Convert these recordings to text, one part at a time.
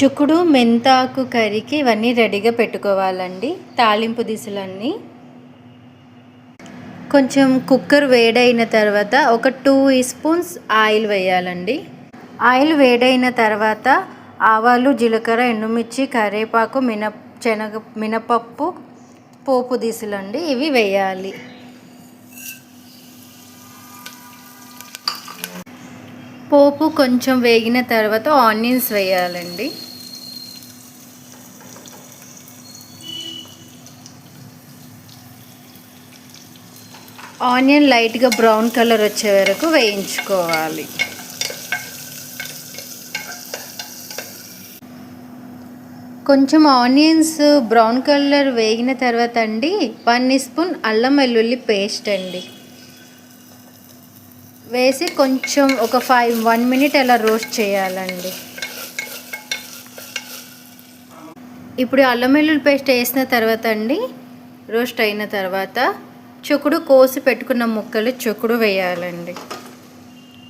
చుక్కుడు మెంతాకు కర్రీకి ఇవన్నీ రెడీగా పెట్టుకోవాలండి. తాలింపు దిశలన్నీ కొంచెం కుక్కర్ వేడైన తర్వాత ఒక టూ స్పూన్స్ ఆయిల్ వేయాలండి. ఆయిల్ వేడైన తర్వాత ఆవాలు జీలకర్ర ఎండుమిర్చి కరివేపాకు మిన శనగ మినపప్పు పోపు దిశలండి ఇవి వేయాలి. పోపు కొంచెం వేగిన తర్వాత ఆనియన్స్ వేయాలండి. ఆనియన్ లైట్గా బ్రౌన్ కలర్ వచ్చే వరకు వేయించుకోవాలి. కొంచెం ఆనియన్స్ బ్రౌన్ కలర్ వేగిన తర్వాత అండి వన్ స్పూన్ అల్లం వెల్లుల్లి పేస్ట్ అండి. వేసి కొంచెం ఒక ఫైవ్ వన్ మినిట్ అలా రోస్ట్ చేయాలండి. ఇప్పుడు అల్లం వెల్లుల్లి పేస్ట్ వేసిన తర్వాత అండి రోస్ట్ అయిన తర్వాత చుకుడు కోసి పెట్టుకున్న ముక్కలు చుకుడు వేయాలండి.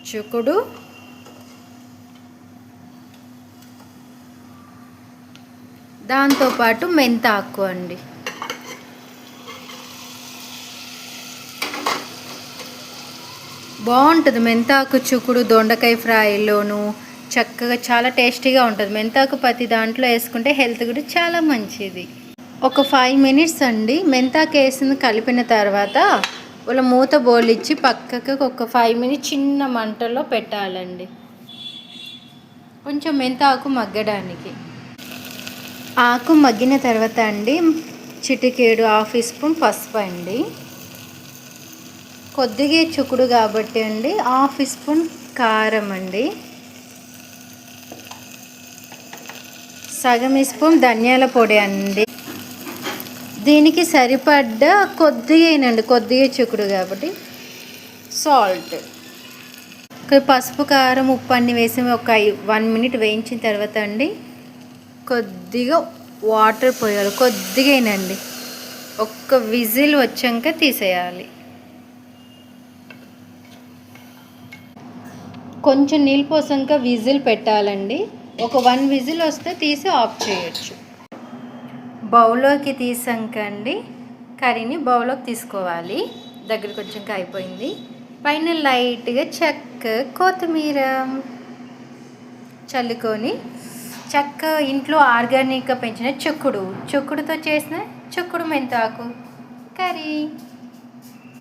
చుకుడు దాంతోపాటు మెంతాకు అండి. బాగుంటుంది మెంతాకు చుకుడు దొండకాయ ఫ్రైలోను చక్కగా చాలా టేస్టీగా ఉంటుంది. మెంతాకు ప్రతి దాంట్లో వేసుకుంటే హెల్త్ కూడా చాలా మంచిది. ఒక ఫైవ్ మినిట్స్ అండి. మెంతాకు వేసింది కలిపిన తర్వాత వాళ్ళ మూత బోలిచ్చి పక్కకు ఒక ఫైవ్ మినిట్స్ చిన్న మంటలో పెట్టాలండి. కొంచెం మెంతాకు మగ్గడానికి. ఆకు మగ్గిన తర్వాత అండి చిటికేడు హాఫ్ స్పూన్ పసుపు అండి. కొద్దిగా చుకుడు కాబట్టి అండి హాఫ్ స్పూన్ కారం అండి. సగం స్పూన్ ధనియాల పొడి అండి. దీనికి సరిపడ్డ కొద్దిగానండి కొద్దిగా చుకుడు కాబట్టి. సాల్ట్. పసుపు కారం ఉప్పు అన్ని వేసి ఒక వన్ మినిట్ వేయించిన తర్వాత అండి కొద్దిగా వాటర్ పోయాలి. కొద్దిగానండి ఒక్క విజిల్ వచ్చాక తీసేయాలి. కొంచెం నీళ్ళు పోసాక విజిల్ పెట్టాలండి. ఒక వన్ విజిల్ వస్తే తీసి ఆఫ్ చేయొచ్చు. బౌల్లోకి తీసాకండి. కర్రీని బౌల్లోకి తీసుకోవాలి. దగ్గర కొంచెం కాయిపోయింది పైన లైట్గా చెక్క కొత్తిమీర చల్లుకొని చెక్క ఇంట్లో ఆర్గానిక్గా పెంచిన చుక్కుడు. చుక్కుడుతో చేసిన చుక్కుడు మెంతాకు. కర్రీ.